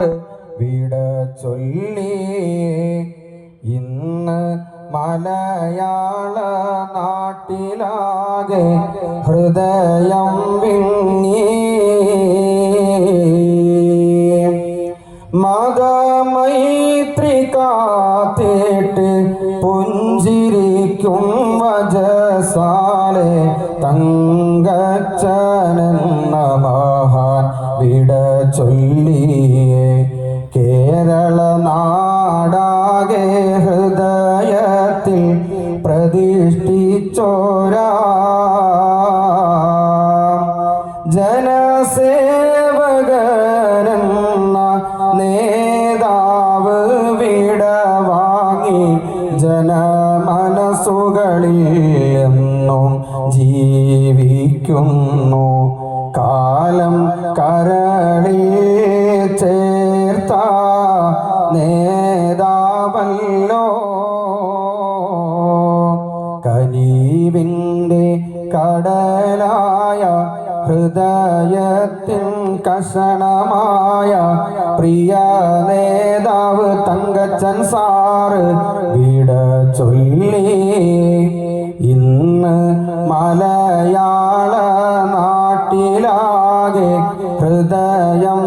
വിട ചൊല്ലി. ഇന്ന് മലയാള നാട്ടിലാകെ ഹൃദയം വിങ്ങി മകമൈത്രി കാത്തേട്ട് പുഞ്ചിരിക്കും വജസാലെ തങ്കച്ചനെന്ന മഹാൻ വിട ചൊല്ലിയേ കേരള നാടാകെ ഹൃദയത്തിൽ പ്രതിഷ്ഠിച്ചോരാ. ജനസേവകരെന്ന നേതാവ് വിടവാങ്ങി ജനമനസ്സുകളിൽ എന്നും ജീവിക്കുന്നു. കാലം കരളിൽ ചേർത്ത നേതാവല്ലോ. കനീവിന്റെ കടലായ ഹൃദയത്തിൻ കഷണമായ പ്രിയ നേതാവ് തങ്കച്ചൻ സാറ് വിട ചൊല്ലി ഇന്ന് മലയാള നാട്ടിലാകെ ഹൃദയം